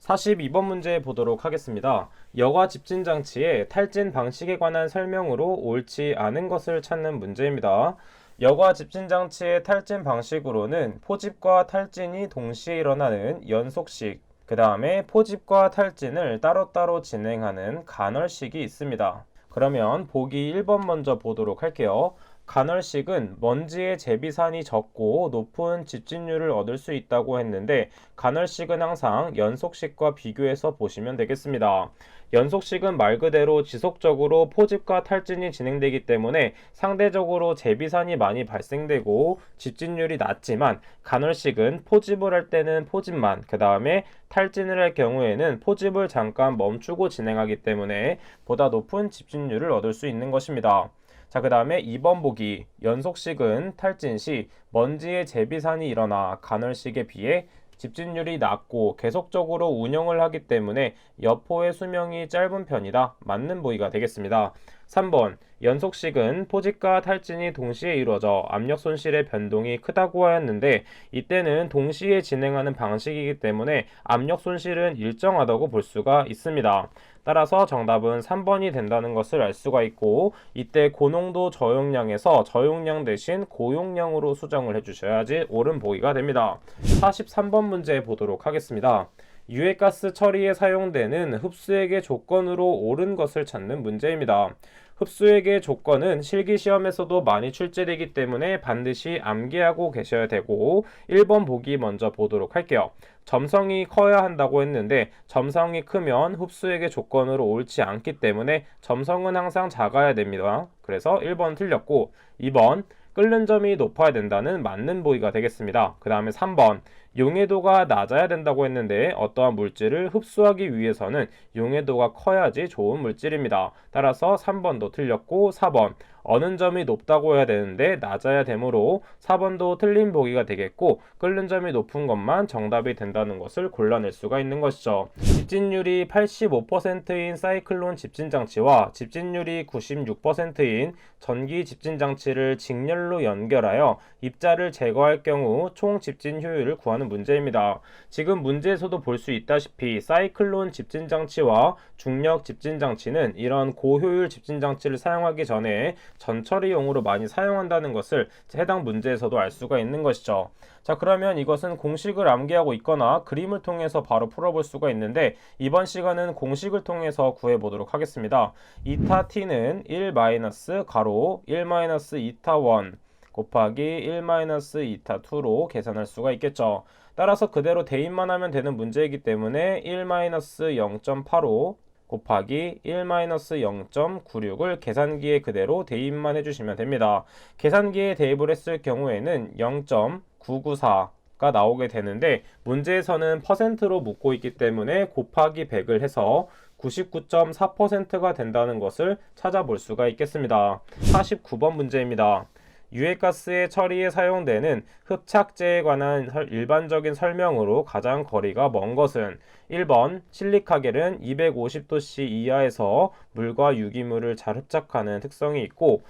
(42번) 문제 보도록 하겠습니다. 여과 집진 장치의 탈진 방식에 관한 설명으로 옳지 않은 것을 찾는 문제입니다. 여과 집진 장치의 탈진 방식으로는 포집과 탈진이 동시에 일어나는 연속식, 그 다음에 포집과 탈진을 따로따로 진행하는 간헐식이 있습니다. 그러면 보기 1번 먼저 보도록 할게요. 간헐식은 먼지의 재비산이 적고 높은 집진율을 얻을 수 있다고 했는데 간헐식은 항상 연속식과 비교해서 보시면 되겠습니다. 연속식은 말 그대로 지속적으로 포집과 탈진이 진행되기 때문에 상대적으로 재비산이 많이 발생되고 집진율이 낮지만 간헐식은 포집을 할 때는 포집만 그 다음에 탈진을 할 경우에는 포집을 잠깐 멈추고 진행하기 때문에 보다 높은 집진율을 얻을 수 있는 것입니다. 자, 그 다음에 2번 보기. 연속식은 탈진 시 먼지의 재비산이 일어나 간헐식에 비해 집진율이 낮고 계속적으로 운영을 하기 때문에 여포의 수명이 짧은 편이다. 맞는 보기가 되겠습니다. 3번. 연속식은 포집과 탈진이 동시에 이루어져 압력 손실의 변동이 크다고 하였는데 이때는 동시에 진행하는 방식이기 때문에 압력 손실은 일정하다고 볼 수가 있습니다. 따라서 정답은 3번이 된다는 것을 알 수가 있고 이때 고농도 저용량에서 저용량 대신 고용량으로 수정을 해주셔야지 옳은 보기가 됩니다. 43번 문제 보도록 하겠습니다. 유해가스 처리에 사용되는 흡수액의 조건으로 옳은 것을 찾는 문제입니다. 흡수액의 조건은 실기시험에서도 많이 출제되기 때문에 반드시 암기하고 계셔야 되고 1번 보기 먼저 보도록 할게요. 점성이 커야 한다고 했는데 점성이 크면 흡수액의 조건으로 옳지 않기 때문에 점성은 항상 작아야 됩니다. 그래서 1번 틀렸고 2번 끓는 점이 높아야 된다는 맞는 보기가 되겠습니다. 그 다음에 3번 용해도가 낮아야 된다고 했는데 어떠한 물질을 흡수하기 위해서는 용해도가 커야지 좋은 물질입니다. 따라서 3번도 틀렸고 4번 어는 점이 높다고 해야 되는데 낮아야 되므로 4번도 틀린 보기가 되겠고 끓는 점이 높은 것만 정답이 된다는 것을 골라낼 수가 있는 것이죠. 집진율이 85%인 사이클론 집진 장치와 집진율이 96%인 전기 집진 장치를 직렬로 연결하여 입자를 제거할 경우 총 집진 효율을 구하는 문제입니다. 지금 문제에서도 볼 수 있다시피 사이클론 집진 장치와 중력 집진 장치는 이런 고효율 집진 장치를 사용하기 전에 전처리용으로 많이 사용한다는 것을 해당 문제에서도 알 수가 있는 것이죠. 자, 그러면 이것은 공식을 암기하고 있거나 그림을 통해서 바로 풀어볼 수가 있는데 이번 시간은 공식을 통해서 구해보도록 하겠습니다. 이타 t는 1 마이너스 가로 1 마이너스 이타 1 곱하기 1 마이너스 이타 2로 계산할 수가 있겠죠. 따라서 그대로 대입만 하면 되는 문제이기 때문에 1 마이너스 0.85 곱하기 1-0.96을 계산기에 그대로 대입만 해주시면 됩니다. 계산기에 대입을 했을 경우에는 0.994 가 나오게 되는데 문제에서는 퍼센트로 묻고 있기 때문에 곱하기 100을 해서 99.4%가 된다는 것을 찾아볼 수가 있겠습니다. 49번 문제입니다. 유해가스의 처리에 사용되는 흡착제에 관한 일반적인 설명으로 가장 거리가 먼 것은 1번 실리카겔은 250도씨 이하에서 물과 유기물을 잘 흡착하는 특성이 있고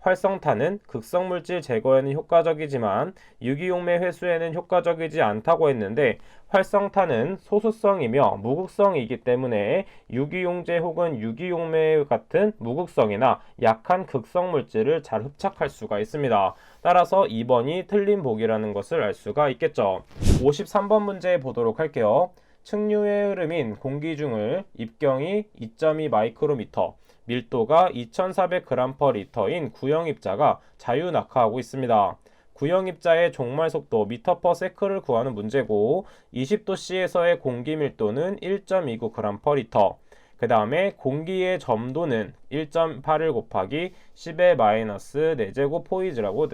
활성탄은 극성물질 제거에는 효과적이지만 유기용매 회수에는 효과적이지 않다고 했는데 활성탄은 소수성이며 무극성이기 때문에 유기용제 혹은 유기용매 같은 무극성이나 약한 극성물질을 잘 흡착할 수가 있습니다. 따라서 2번이 틀린 보기라는 것을 알 수가 있겠죠. 53번 문제 보도록 할게요. 측류의 흐름인 공기 중을 입경이 2.2 마이크로미터, 밀도가 2400g/L인 구형 입자가 자유 낙하하고 있습니다. 구형 입자의 종말 속도 미터 퍼 세크를 구하는 문제고 20도씨에서의 공기 밀도는 1.29g/L 그 다음에 공기의 점도는 1.81 곱하기 10의 마이너스 4제곱 포이즈라고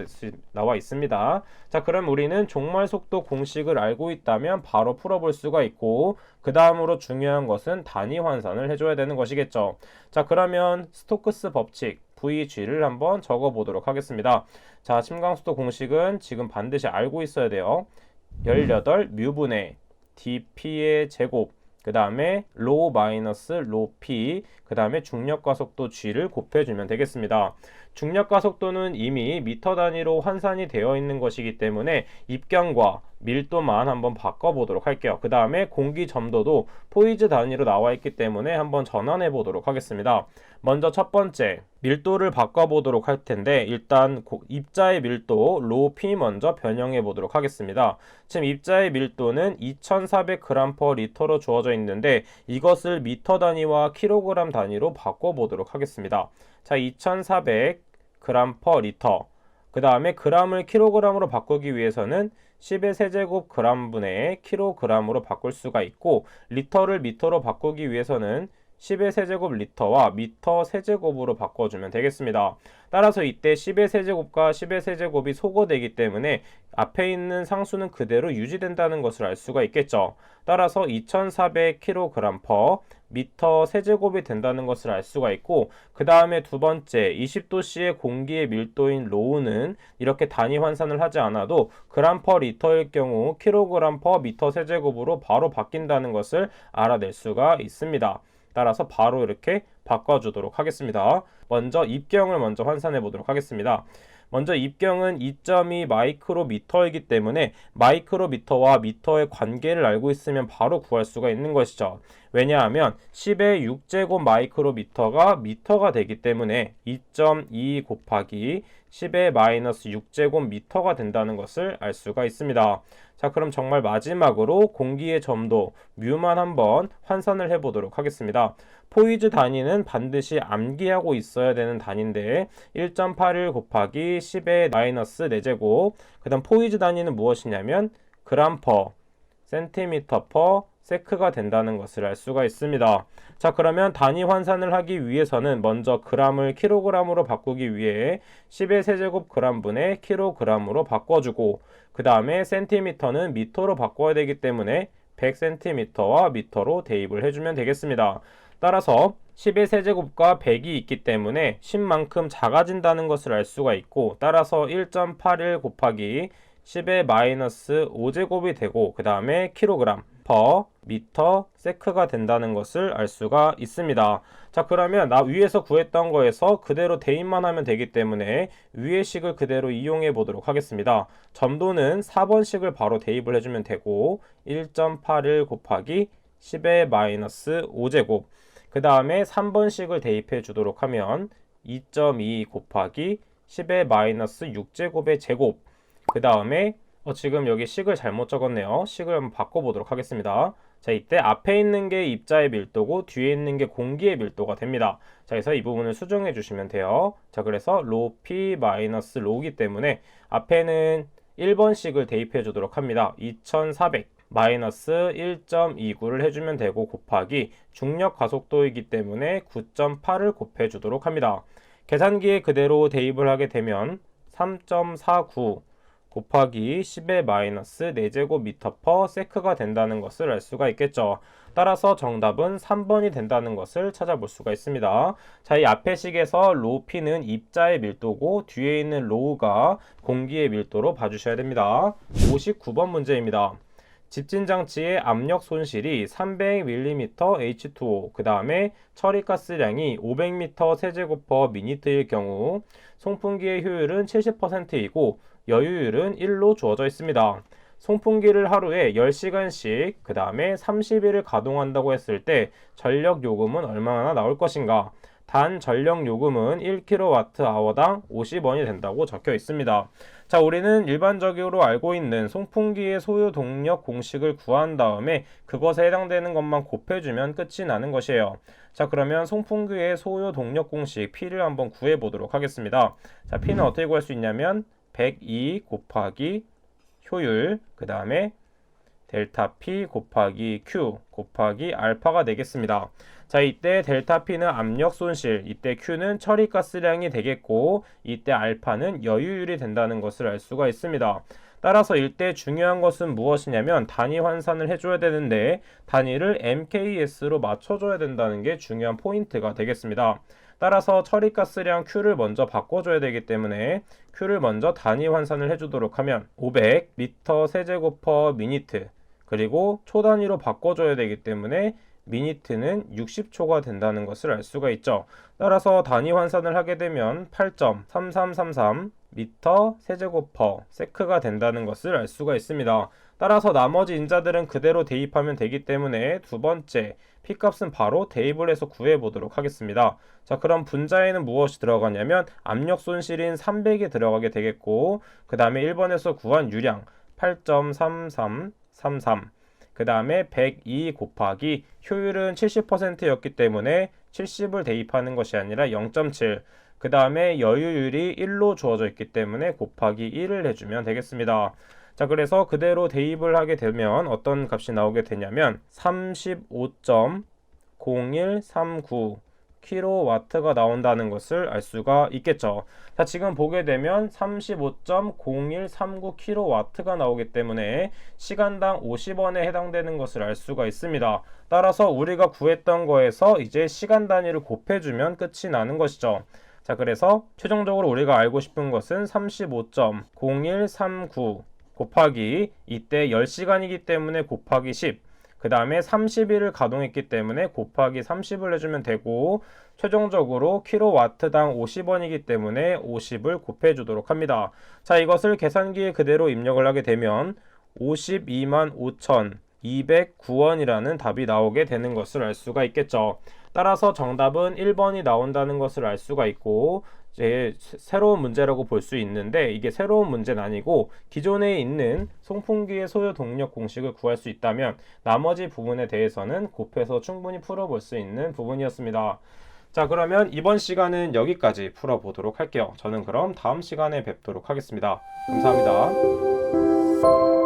나와 있습니다. 자, 그럼 우리는 종말 속도 공식을 알고 있다면 바로 풀어볼 수가 있고 그 다음으로 중요한 것은 단위 환산을 해줘야 되는 것이겠죠. 자, 그러면 스토크스 법칙 VG를 한번 적어 보도록 하겠습니다. 자, 침강속도 공식은 지금 반드시 알고 있어야 돼요. 18 뮤분의 dp의 제곱 그 다음에 로 마이너스 로 p 그 다음에 중력 가속도 g를 곱해주면 되겠습니다. 중력 가속도는 이미 미터 단위로 환산이 되어 있는 것이기 때문에 입경과 밀도만 한번 바꿔보도록 할게요. 그 다음에 공기 점도도 포이즈 단위로 나와 있기 때문에 한번 전환해 보도록 하겠습니다. 먼저 첫 번째 밀도를 바꿔보도록 할 텐데 일단 입자의 밀도 로 P 먼저 변형해 보도록 하겠습니다. 지금 입자의 밀도는 2400g/L로 주어져 있는데 이것을 미터 단위와 킬로그램 단위로 바꿔보도록 하겠습니다. 자, 2400 g per 리터. 그 다음에 g을 킬로그램으로 바꾸기 위해서는 10의 세제곱 g분의 킬로그램으로 바꿀 수가 있고 리터를 미터로 바꾸기 위해서는 10의 세제곱 리터와 미터 세제곱으로 바꿔주면 되겠습니다. 따라서 이때 10의 세제곱과 10의 세제곱이 소거되기 때문에 앞에 있는 상수는 그대로 유지된다는 것을 알 수가 있겠죠. 따라서 2400kg per 미터 세제곱이 된다는 것을 알 수가 있고 그 다음에 두 번째 20도씨의 공기의 밀도인 로우는 이렇게 단위 환산을 하지 않아도 그람 퍼 리터일 경우 킬로그램 퍼 미터 세제곱으로 바로 바뀐다는 것을 알아낼 수가 있습니다. 따라서 바로 이렇게 바꿔주도록 하겠습니다. 먼저 입경을 먼저 환산해 보도록 하겠습니다. 먼저 입경은 2.2 마이크로미터이기 때문에 마이크로미터와 미터의 관계를 알고 있으면 바로 구할 수가 있는 것이죠. 왜냐하면 10의 6제곱 마이크로미터가 미터가 되기 때문에 2.2 곱하기 10의 마이너스 6제곱 미터가 된다는 것을 알 수가 있습니다. 자, 그럼 정말 마지막으로 공기의 점도 뮤만 한번 환산을 해보도록 하겠습니다. 포이즈 단위는 반드시 암기하고 있어야 되는 단위인데 1.81 곱하기 10의 마이너스 4제곱 그 다음 포이즈 단위는 무엇이냐면 그람 퍼 센티미터 퍼 세크가 된다는 것을 알 수가 있습니다. 자 그러면 단위 환산을 하기 위해서는 먼저 g을 킬로그램으로 바꾸기 위해 10의 세제곱 g분의 킬로그램으로 바꿔주고 그 다음에 센티미터는 미터로 바꿔야 되기 때문에 100cm와 미터로 대입을 해주면 되겠습니다. 따라서 10의 세제곱과 100이 있기 때문에 10만큼 작아진다는 것을 알 수가 있고 따라서 1.81 곱하기 10의 마이너스 5제곱이 되고 그 다음에 킬로그램 퍼 미터 세크가 된다는 것을 알 수가 있습니다. 자 그러면 나 위에서 구했던 거에서 그대로 대입만 하면 되기 때문에 위의 식을 그대로 이용해 보도록 하겠습니다. 점도는 4번식을 바로 대입을 해주면 되고 1.81 곱하기 10의 마이너스 5제곱 그 다음에 3번식을 대입해 주도록 하면 2.2 곱하기 10의 마이너스 6제곱의 제곱 그 다음에 어, 지금 여기 식을 잘못 적었네요. 식을 한번 바꿔보도록 하겠습니다. 자, 이때 앞에 있는 게 입자의 밀도고 뒤에 있는 게 공기의 밀도가 됩니다. 자, 그래서 이 부분을 수정해 주시면 돼요. 자, 그래서 로 p 마이너스 로기 때문에 앞에는 1번식을 대입해 주도록 합니다. 2400 마이너스 1.29를 해주면 되고 곱하기 중력 가속도이기 때문에 9.8을 곱해 주도록 합니다. 계산기에 그대로 대입을 하게 되면 3.49 곱하기 10의 마이너스 4제곱미터 퍼 세크가 된다는 것을 알 수가 있겠죠. 따라서 정답은 3번이 된다는 것을 찾아볼 수가 있습니다. 자, 이 앞의 식에서 로 P는 입자의 밀도고 뒤에 있는 로우가 공기의 밀도로 봐주셔야 됩니다. 59번 문제입니다. 집진장치의 압력 손실이 300mm H2O, 그 다음에 처리가스량이 500m 세제곱퍼 미니트일 경우 송풍기의 효율은 70%이고 여유율은 1로 주어져 있습니다. 송풍기를 하루에 10시간씩 그 다음에 30일을 가동한다고 했을 때 전력 요금은 얼마나 나올 것인가? 단 전력 요금은 1kWh당 50원이 된다고 적혀 있습니다. 자, 우리는 일반적으로 알고 있는 송풍기의 소요 동력 공식을 구한 다음에 그것에 해당되는 것만 곱해주면 끝이 나는 것이에요. 자, 그러면 송풍기의 소요 동력 공식 P를 한번 구해 보도록 하겠습니다. 자, P는 어떻게 구할 수 있냐면 102 곱하기 효율, 그 다음에 델타 P 곱하기 Q 곱하기 알파가 되겠습니다. 자, 이때 델타 P는 압력 손실, 이때 Q는 처리 가스량이 되겠고, 이때 알파는 여유율이 된다는 것을 알 수가 있습니다. 따라서 이때 중요한 것은 무엇이냐면 단위 환산을 해줘야 되는데 단위를 MKS로 맞춰줘야 된다는 게 중요한 포인트가 되겠습니다. 따라서 처리가스량 Q를 먼저 바꿔줘야 되기 때문에 Q를 먼저 단위 환산을 해주도록 하면 500m 세제곱 퍼 미니트 그리고 초 단위로 바꿔줘야 되기 때문에 미니트는 60초가 된다는 것을 알 수가 있죠. 따라서 단위 환산을 하게 되면 8.3333 미터 세제곱퍼 세크가 된다는 것을 알 수가 있습니다. 따라서 나머지 인자들은 그대로 대입하면 되기 때문에 두 번째 P값은 바로 대입을 해서 구해 보도록 하겠습니다. 자, 그럼 분자에는 무엇이 들어가냐면 압력 손실인 300이 들어가게 되겠고 그 다음에 1번에서 구한 유량 8.3333 그 다음에 102 곱하기 효율은 70%였기 때문에 70을 대입하는 것이 아니라 0.7. 그 다음에 여유율이 1로 주어져 있기 때문에 곱하기 1을 해주면 되겠습니다. 자, 그래서 그대로 대입을 하게 되면 어떤 값이 나오게 되냐면 35.0139 킬로와트가 나온다는 것을 알 수가 있겠죠. 자, 지금 보게 되면 35.0139 킬로와트가 나오기 때문에 시간당 50원에 해당되는 것을 알 수가 있습니다. 따라서 우리가 구했던 거에서 이제 시간 단위를 곱해주면 끝이 나는 것이죠. 자, 그래서 최종적으로 우리가 알고 싶은 것은 35.0139 곱하기 이때 10시간이기 때문에 곱하기 10. 그 다음에 30일을 가동했기 때문에 곱하기 30을 해주면 되고 최종적으로 킬로와트당 50원이기 때문에 50을 곱해 주도록 합니다. 자 이것을 계산기에 그대로 입력을 하게 되면 52만 5,209원이라는 답이 나오게 되는 것을 알 수가 있겠죠. 따라서 정답은 1번이 나온다는 것을 알 수가 있고 이제 새로운 문제라고 볼 수 있는데 이게 새로운 문제는 아니고 기존에 있는 송풍기의 소요 동력 공식을 구할 수 있다면 나머지 부분에 대해서는 곱해서 충분히 풀어볼 수 있는 부분이었습니다. 자 그러면 이번 시간은 여기까지 풀어보도록 할게요. 저는 그럼 다음 시간에 뵙도록 하겠습니다. 감사합니다.